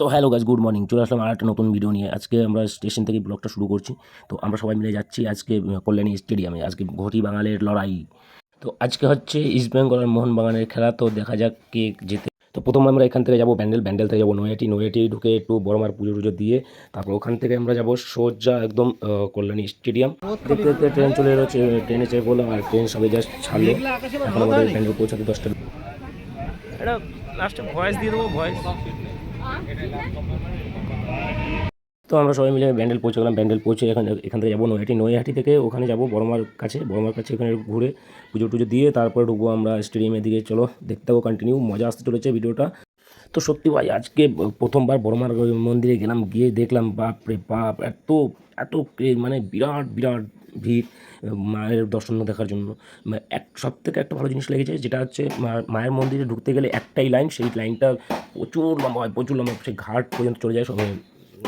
তো hello guys good morning চলে আসলাম আর একটা নতুন ভিডিও নিয়ে। আজকে আমরা স্টেশন থেকে ব্লগটা শুরু করছি। তো আমরা সবাই মিলে যাচ্ছি আজকে কল্যাণী স্টেডিয়ামে আজকে ঘটি বাঙালের লড়াই। তো আজকে হচ্ছে ইস্ট বেঙ্গল আর মোহনবাগানের খেলা। তো দেখা যাক কে যেতে তো প্রথমে আমরা এখান থেকে যাব ব্যান্ডেল। ব্যান্ডেল থেকে যাব নয়াটি নয়াটি ঢুকে একটু বড়মার পুজো টুজো দিয়ে তারপর ওখান থেকে আমরা যাব সোজা একদম কল্যাণী স্টেডিয়াম দেখতে দেখতে ট্রেন চলে এলো, ট্রেনে চেপে বললাম আর ট্রেন সবে জাস্ট ছাড়লো। এখন আমাদের ব্যান্ডেল পৌঁছাতে দশটা ভয়েস দিয়ে দেবো ভয়েস তো আমরা সবাই মিলে ব্যান্ডেল পৌঁছে গেলাম, ব্যান্ডেল পৌঁছে এখান এখান থেকে যাব নৈহাটি। নৈহাটি থেকে ওখানে যাব বড়মার কাছে বড়মার কাছে এখানে ঘুরে পুজো টুজো দিয়ে তারপরে ঢুকবো আমরা স্টেডিয়ামের দিকে। চলো, দেখতে থাকো কন্টিনিউ মজা আসতে চলেছে ভিডিওটা। তো সত্যি ভাই, আজকে প্রথমবার বড়মার মন্দিরে গেলাম, গিয়ে দেখলাম, বাপরে বাপ, এত এত মানে বিরাট বিরাট ভিড় মায়ের দর্শন দেখার জন্য। এক সব থেকে একটা ভালো জিনিস লেগেছে, যেটা হচ্ছে মায়ের মন্দিরে ঢুকতে গেলে একটাই লাইন সেই লাইনটা প্রচুর লম্বা হয়, প্রচুর লম্বা, সেই ঘাট পর্যন্ত চলে যায় সব-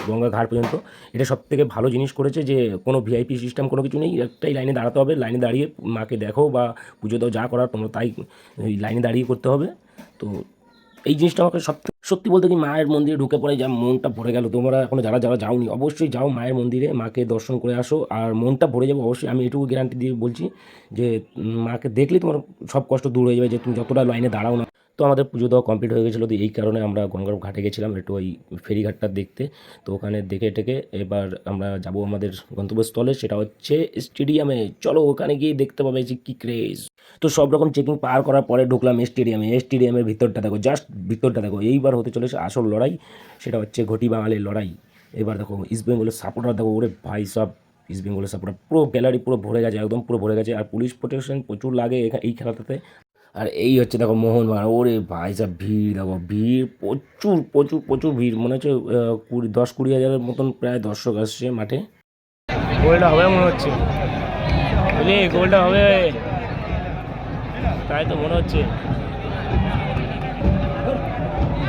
গঙ্গা ঘাট পর্যন্ত। এটা সব থেকে ভালো জিনিস করেছে যে, কোনো ভিআইপি সিস্টেম কোনো কিছু নেই, একটাই লাইনে দাঁড়াতে হবে লাইনে দাঁড়িয়ে মাকে দেখো বা পুজো দাও, যা করার তোমরা তাই লাইনে দাঁড়িয়ে করতে হবে। তো, এই জিনিসটা আমাকে সব সত্যি বলতে কি মায়ের মন্দিরে ঢুকে পড়ে, যা মনটা ভরে গেল। তোমরা এখনও যারা যারা যাওনি, অবশ্যই যাও মায়ের মন্দিরে, মাকে দর্শন করে আসো। আর মনটা ভরে যাবে, অবশ্যই আমি এটুকু গ্যারান্টি দিয়ে বলছি যে মাকে দেখলে তোমার সব কষ্ট দূর হয়ে যাবে যে, তুমি যতটা লাইনে দাঁড়াও না। তো আমাদের পুজো দেওয়া কমপ্লিট হয়ে গেছিল, তো এই কারণে আমরা গঙ্গার ঘাটে গেছিলাম, একটু ওই ফেরিঘাটটা দেখতে। তো ওখানে দেখে টেকে এবার আমরা যাব আমাদের গন্তব্যস্থলে, সেটা হচ্ছে স্টেডিয়ামে চলো, ওখানে গিয়ে দেখতে পাবে যে কী ক্রেজ তো সব রকম চেকিং পার করার পরে ঢুকলাম স্টেডিয়ামে স্টেডিয়ামের ভিতরটা দেখো জাস্ট ভিতরটা দেখো। এইবার হতে চলেছে আসল লড়াই, সেটা হচ্ছে ঘটি বাঙালির লড়াই। এবার দেখো ইস্ট বেঙ্গলের সাপোর্টার দেখো, ওরে ভাই সব ইস্ট বেঙ্গলের সাপোর্টার পুরো গ্যালারি পুরো ভরে গেছে, একদম পুরো ভরে গেছে। আর পুলিশ প্রোটেকশন প্রচুর লাগে এখা- এই খেলাটাতে। আর এই হচ্ছে দেখো মোহন বাগান, ওরে ভাই সব ভিড়, দেখো ভিড় প্রচুর প্রচুর প্রচুর ভিড়। মনে হচ্ছে কুড়ি, দশ কুড়ি হাজারের মতন প্রায় দর্শক আসছে মাঠে। গোলটা হবে মনে হচ্ছে। গোলটা হবে। তাই তো মনে হচ্ছে।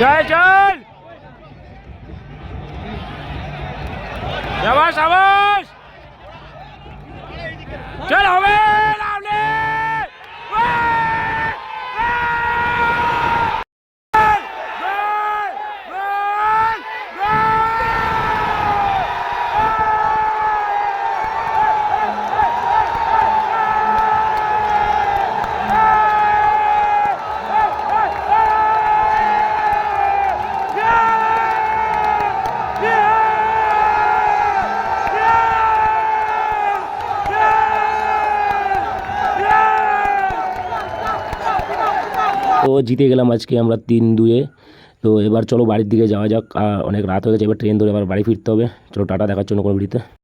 বাড়া লাভলি চল চল সাবাস সাবাস চল হবে লাভলি তো জিতে গেলাম আজকে আমরা তিন দুয়ে। তো এবার চলো বাড়ির দিকে যাওয়া যাক। অনেক রাত হয়ে গেছে, এবার ট্রেন ধরে এবার বাড়ি ফিরতে হবে। চলো টাটা, দেখার জন্য কোনো ভিডিওতে।